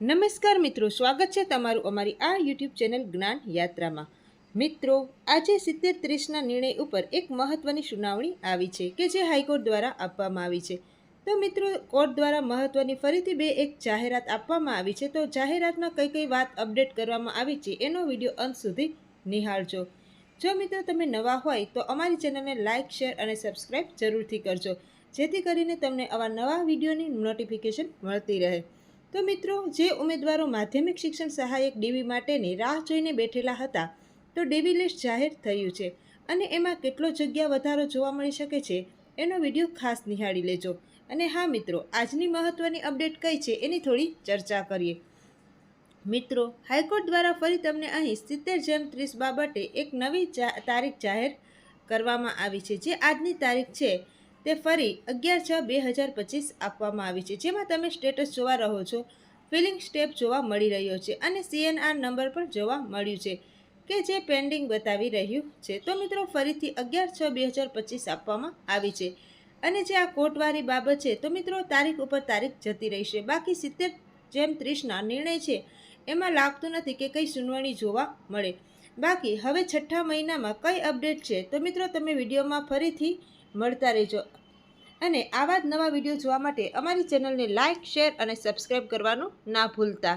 નમસ્કાર મિત્રો, સ્વાગત છે તમારું અમારી આ યુટ્યુબ ચેનલ જ્ઞાન યાત્રામાં. મિત્રો, આજે સિત્તેર ત્રીસના નિર્ણય ઉપર એક મહત્વની સુનાવણી આવી છે કે જે હાઈકોર્ટ દ્વારા આપવામાં આવી છે. તો મિત્રો, કોર્ટ દ્વારા મહત્વની ફરીથી બે એક જાહેરાત આપવામાં આવી છે. તો જાહેરાતમાં કઈ કઈ વાત અપડેટ કરવામાં આવી છે એનો વીડિયો અંત સુધી નિહાળજો. જો મિત્રો તમે નવા હોય તો અમારી ચેનલને લાઇક શેર અને સબસ્ક્રાઈબ જરૂરથી કરજો. જેથી કરીને તમને આવા નવા વિડીયોની નોટિફિકેશન મળતી રહે. તો મિત્રો, જે ઉમેદવારો માધ્યમિક શિક્ષણ સહાયક ડીવી માટેની રાહ જોઈને બેઠેલા હતા, તો ડીવી લિસ્ટ જાહેર થયું છે અને એમાં કેટલો જગ્યા વધારો જોવા મળી શકે છે, એનો વીડિયો ખાસ નિહાળી લેજો. અને હા મિત્રો, આજની મહત્ત્વની અપડેટ કઈ છે એની થોડી ચર્ચા કરીએ. મિત્રો, હાઈકોર્ટ દ્વારા ફરી તમને અહીં સિત્તેર જેમ ત્રીસ બાબતે એક નવી તારીખ જાહેર કરવામાં આવી છે, જે આજની તારીખ છે તે ફરી અગિયાર છ બે હજાર પચીસ આપવામાં આવી છે. જેમાં તમે સ્ટેટસ જોવા રહો છો, ફિલિંગ સ્ટેપ જોવા મળી રહ્યો છે અને સીએનઆર નંબર પણ જોવા મળ્યું છે કે જે પેન્ડિંગ બતાવી રહ્યું છે. તો મિત્રો, ફરીથી અગિયાર છ બે હજાર પચીસ આપવામાં આવી છે અને જે આ કોર્ટવાળી બાબત છે, તો મિત્રો, તારીખ ઉપર તારીખ જતી રહેશે બાકી સિત્તેર જેમ ત્રીસના નિર્ણય છે, એમાં લાગતું નથી કે કંઈ સુનાવણી જોવા મળે. બાકી હવે છઠ્ઠા મહિનામાં કઈ અપડેટ છે તો મિત્રો તમે વિડીયોમાં ફરીથી મળતા રહેજો. અને આવા જ નવા વીડિયો જોવા માટે અમારી ચેનલને લાઇક શેર અને સબસ્ક્રાઈબ કરવાનું ના ભૂલતા.